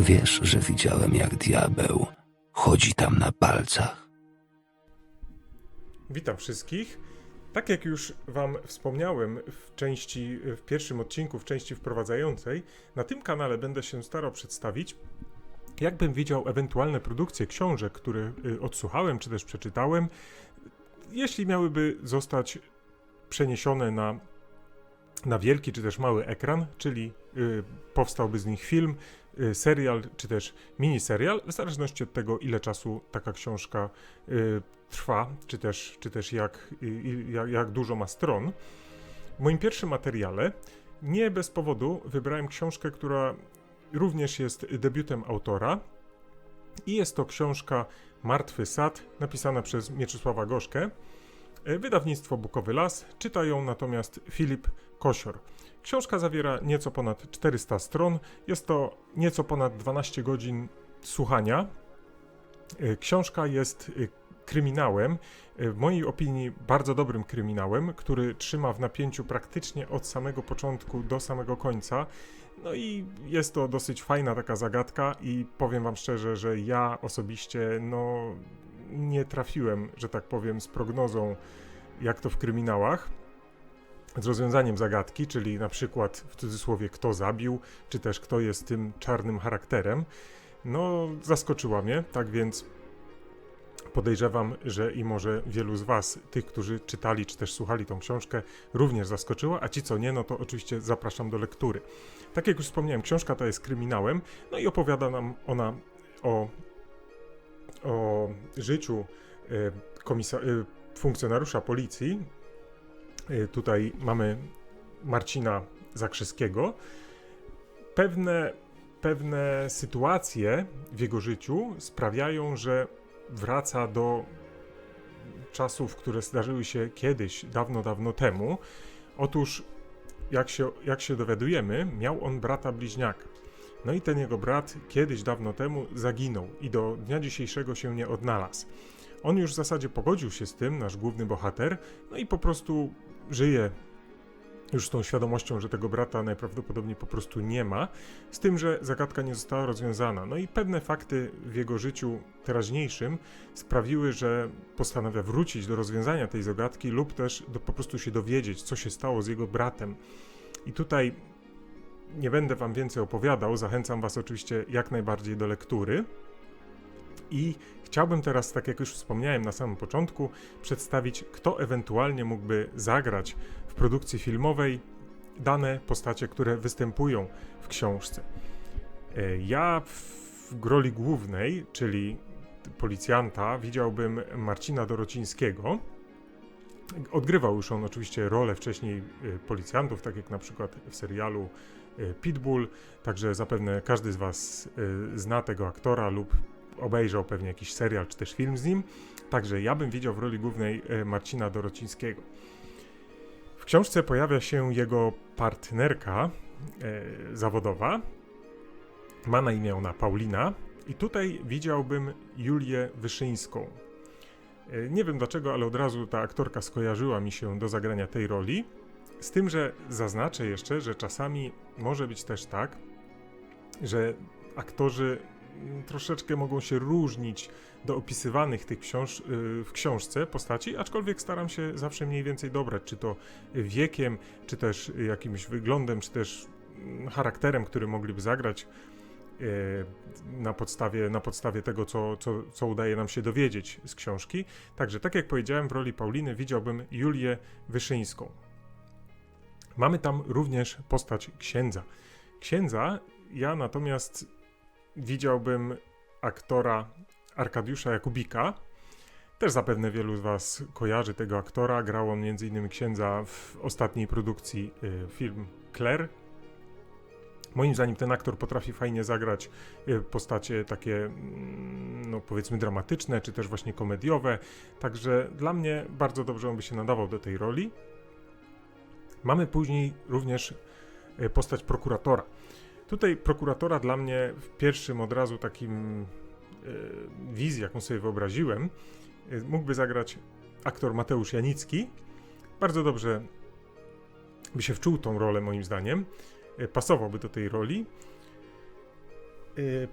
Wiesz, że widziałem jak diabeł chodzi tam na palcach. Witam wszystkich. Tak jak już Wam wspomniałem w części, w pierwszym odcinku, w części wprowadzającej, na tym kanale będę się starał przedstawić, jakbym widział ewentualne produkcje książek, które y, odsłuchałem czy też przeczytałem, jeśli miałyby zostać przeniesione na, na wielki czy też mały ekran, czyli y, powstałby z nich film, y, serial czy też miniserial, w zależności od tego, ile czasu taka książka y, trwa, czy też, czy też jak, jak, jak dużo ma stron. W moim pierwszym materiale nie bez powodu wybrałem książkę, która również jest debiutem autora. I jest to książka Martwy Sad, napisana przez Mieczysława Gorzkę. E, Wydawnictwo Bukowy Las, czyta ją natomiast Filip Kosior. Książka zawiera nieco ponad 400 stron, jest to nieco ponad 12 godzin słuchania. E, Książka jest e, kryminałem, w mojej opinii bardzo dobrym kryminałem, który trzyma w napięciu praktycznie od samego początku do samego końca. No i jest to dosyć fajna taka zagadka i powiem wam szczerze, że ja osobiście no nie trafiłem, że tak powiem, z prognozą jak to w kryminałach. Z rozwiązaniem zagadki, czyli na przykład w cudzysłowie kto zabił, czy też kto jest tym czarnym charakterem. No, zaskoczyła mnie, tak więc podejrzewam, że i może wielu z Was, tych, którzy czytali czy też słuchali tą książkę, również zaskoczyła, a ci co nie, no to oczywiście zapraszam do lektury. Tak jak już wspomniałem, książka ta jest kryminałem, no i opowiada nam ona o, o życiu e, e, funkcjonariusza policji. E, Tutaj mamy Marcina Zakrzyskiego. Pewne, pewne sytuacje w jego życiu sprawiają, że wraca do czasów, które zdarzyły się kiedyś, dawno, dawno temu. Otóż, jak się, jak się dowiadujemy, miał on brata bliźniaka. No i ten jego brat kiedyś, dawno temu zaginął i do dnia dzisiejszego się nie odnalazł. On już w zasadzie pogodził się z tym, nasz główny bohater, no i po prostu żyje już z tą świadomością, że tego brata najprawdopodobniej po prostu nie ma, z tym, że zagadka nie została rozwiązana. No i pewne fakty w jego życiu teraźniejszym sprawiły, że postanawia wrócić do rozwiązania tej zagadki lub też do, po prostu się dowiedzieć, co się stało z jego bratem. I tutaj nie będę wam więcej opowiadał, zachęcam was oczywiście jak najbardziej do lektury. I chciałbym teraz, tak jak już wspomniałem na samym początku, przedstawić, kto ewentualnie mógłby zagrać w produkcji filmowej dane postacie, które występują w książce. E, Ja w roli głównej, czyli policjanta, widziałbym Marcina Dorocińskiego. Odgrywał już on oczywiście rolę wcześniej e, policjantów, tak jak na przykład w serialu Pitbull, także zapewne każdy z Was e, zna tego aktora lub obejrzał pewnie jakiś serial czy też film z nim. Także ja bym widział w roli głównej e, Marcina Dorocińskiego. W książce pojawia się jego partnerka zawodowa. Ma na imię ona Paulina. I tutaj widziałbym Julię Wyszyńską. Nie wiem dlaczego, ale od razu ta aktorka skojarzyła mi się do zagrania tej roli. Z tym, że zaznaczę jeszcze, że czasami może być też tak, że aktorzy mm, troszeczkę mogą się różnić do opisywanych tych książ- y, w książce postaci, aczkolwiek staram się zawsze mniej więcej dobrać, czy to wiekiem, czy też jakimś wyglądem, czy też mm, charakterem, który mogliby zagrać y, na podstawie, na podstawie tego, co, co, co udaje nam się dowiedzieć z książki. Także, tak jak powiedziałem, w roli Pauliny widziałbym Julię Wyszyńską. Mamy tam również postać księdza. Księdza ja natomiast widziałbym aktora Arkadiusza Jakubika. Też zapewne wielu z Was kojarzy tego aktora. Grał on m.in. księdza w ostatniej produkcji y, film Claire. Moim zdaniem ten aktor potrafi fajnie zagrać y, postacie takie, mm, no powiedzmy, dramatyczne, czy też właśnie komediowe. Także dla mnie bardzo dobrze on by się nadawał do tej roli. Mamy później również y, postać prokuratora. Tutaj prokuratora dla mnie w pierwszym od razu takim y, wizji, jaką sobie wyobraziłem, y, mógłby zagrać aktor Mateusz Janicki. Bardzo dobrze by się wczuł tą rolę moim zdaniem, pasowałby do tej roli.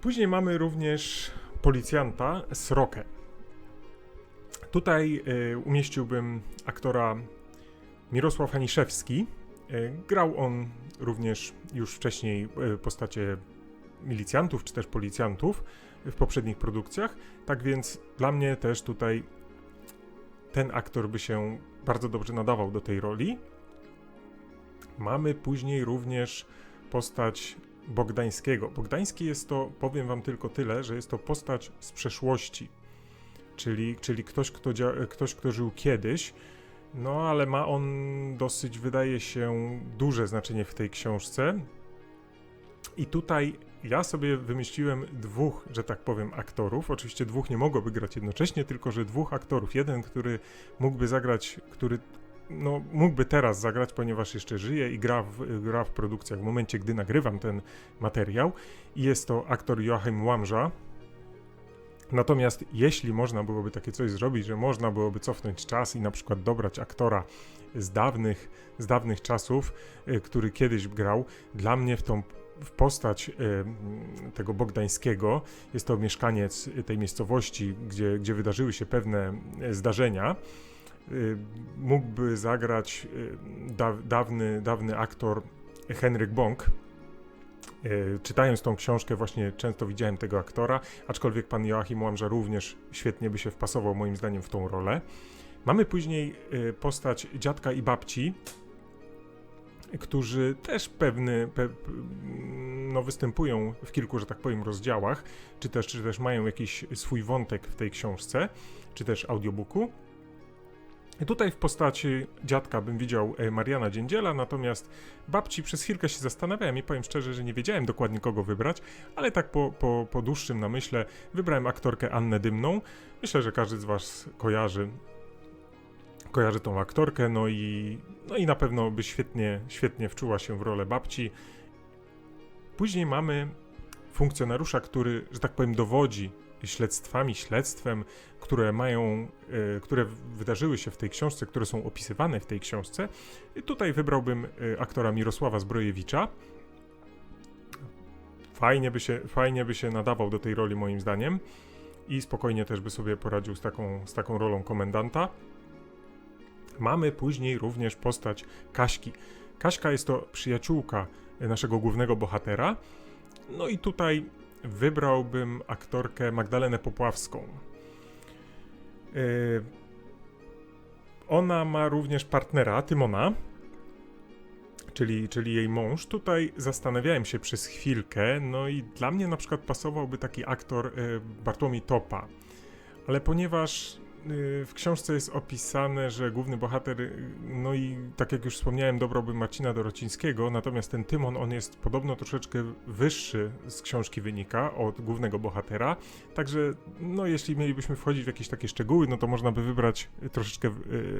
Później mamy również policjanta Srokę. Tutaj umieściłbym aktora Mirosław Haniszewski. Y, Grał on również już wcześniej y, postacie milicjantów czy też policjantów w poprzednich produkcjach. Tak więc dla mnie też tutaj ten aktor by się bardzo dobrze nadawał do tej roli. Mamy później również postać Bogdańskiego. Bogdański jest to, powiem wam tylko tyle, że jest to postać z przeszłości, czyli, czyli ktoś, kto ktoś, kto żył kiedyś, no ale ma on dosyć, wydaje się, duże znaczenie w tej książce. I tutaj ja sobie wymyśliłem dwóch, że tak powiem, aktorów. Oczywiście dwóch nie mogłoby grać jednocześnie, tylko że dwóch aktorów. Jeden, który mógłby zagrać, który no, mógłby teraz zagrać, ponieważ jeszcze żyje i gra w, gra w produkcjach w momencie, gdy nagrywam ten materiał. I jest to aktor Joachim Łamża. Natomiast jeśli można byłoby takie coś zrobić, że można byłoby cofnąć czas i na przykład dobrać aktora z dawnych, z dawnych czasów, y, który kiedyś grał, dla mnie w tą w postać mm, tego Bogdańskiego, jest to mieszkaniec tej miejscowości, gdzie, gdzie wydarzyły się pewne y, zdarzenia, mógłby zagrać da, dawny, dawny aktor Henryk Bąk. Y, Czytając tą książkę, właśnie często widziałem tego aktora, aczkolwiek pan Joachim Łamża również świetnie by się wpasował, moim zdaniem, w tą rolę. Mamy później y, postać dziadka i babci, którzy też pewny, pe, no, występują w kilku, że tak powiem, rozdziałach, czy też, czy też mają jakiś swój wątek w tej książce, czy też audiobooku. Tutaj w postaci dziadka bym widział e, Mariana Dziędziela, natomiast babci przez chwilkę się zastanawiałem i powiem szczerze, że nie wiedziałem dokładnie kogo wybrać, ale tak po, po, po dłuższym namyśle wybrałem aktorkę Annę Dymną. Myślę, że każdy z Was kojarzy, kojarzy tą aktorkę, no i, no i na pewno by świetnie, świetnie wczuła się w rolę babci. Później mamy funkcjonariusza, który, że tak powiem, dowodzi śledztwami, śledztwem, które mają, e, które wydarzyły się w tej książce, które są opisywane w tej książce. Tutaj wybrałbym e, aktora Mirosława Zbrojewicza. Fajnie by, się, fajnie by się nadawał do tej roli, moim zdaniem. I spokojnie też by sobie poradził z taką, z taką rolą komendanta. Mamy później również postać Kaśki. Kaśka jest to przyjaciółka naszego głównego bohatera. No i tutaj wybrałbym aktorkę Magdalenę Popławską. Yy, ona ma również partnera, Tymona, czyli, czyli jej mąż. Tutaj zastanawiałem się przez chwilkę, no i dla mnie na przykład pasowałby taki aktor yy, Bartłomiej Topa. Ale ponieważ w książce jest opisane, że główny bohater, yy, no i tak jak już wspomniałem, dobrałby Marcina Dorocińskiego, natomiast ten Tymon, on jest podobno troszeczkę wyższy z książki wynika od głównego bohatera, także no jeśli mielibyśmy wchodzić w jakieś takie szczegóły, no to można by wybrać y, troszeczkę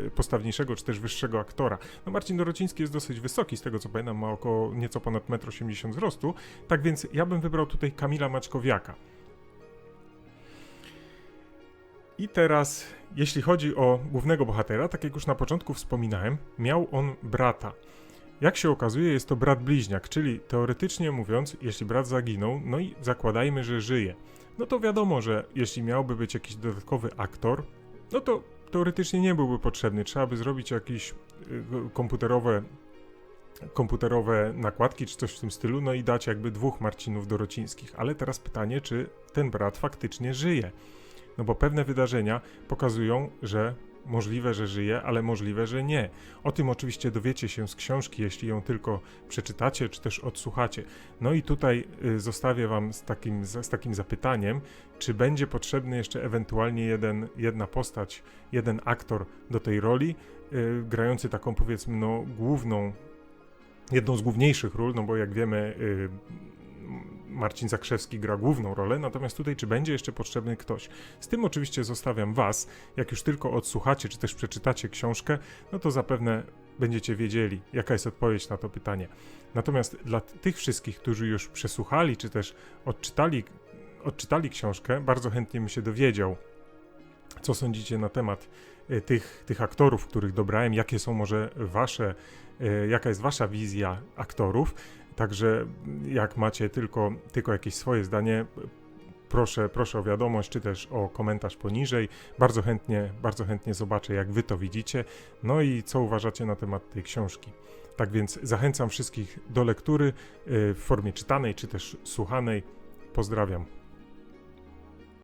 y, postawniejszego czy też wyższego aktora. No Marcin Dorociński jest dosyć wysoki, z tego co pamiętam ma około nieco ponad 1,80 m wzrostu, tak więc ja bym wybrał tutaj Kamila Maćkowiaka. I teraz, jeśli chodzi o głównego bohatera, tak jak już na początku wspominałem, miał on brata. Jak się okazuje, jest to brat bliźniak, czyli teoretycznie mówiąc, jeśli brat zaginął, no i zakładajmy, że żyje. No to wiadomo, że jeśli miałby być jakiś dodatkowy aktor, no to teoretycznie nie byłby potrzebny. Trzeba by zrobić jakieś y, komputerowe, komputerowe nakładki czy coś w tym stylu, no i dać jakby dwóch Marcinów Dorocińskich. Ale teraz pytanie, czy ten brat faktycznie żyje? No bo pewne wydarzenia pokazują, że możliwe, że żyje, ale możliwe, że nie. O tym oczywiście dowiecie się z książki, jeśli ją tylko przeczytacie, czy też odsłuchacie. No i tutaj y, zostawię wam z takim, z, takim zapytaniem, czy będzie potrzebny jeszcze ewentualnie jeden, jedna postać, jeden aktor do tej roli, y, grający taką powiedzmy no główną, jedną z główniejszych ról, no bo jak wiemy y, Marcin Zakrzewski gra główną rolę, natomiast tutaj czy będzie jeszcze potrzebny ktoś? Z tym oczywiście zostawiam Was. Jak już tylko odsłuchacie, czy też przeczytacie książkę, no to zapewne będziecie wiedzieli, jaka jest odpowiedź na to pytanie. Natomiast dla tych wszystkich, którzy już przesłuchali, czy też odczytali, odczytali książkę, bardzo chętnie bym się dowiedział, co sądzicie na temat e, tych, tych aktorów, których dobrałem, jakie są może wasze, e, jaka jest wasza wizja aktorów. Także jak macie tylko, tylko jakieś swoje zdanie, proszę, proszę o wiadomość, czy też o komentarz poniżej. Bardzo chętnie, bardzo chętnie zobaczę, jak wy to widzicie, no i co uważacie na temat tej książki. Tak więc zachęcam wszystkich do lektury y, w formie czytanej, czy też słuchanej. Pozdrawiam.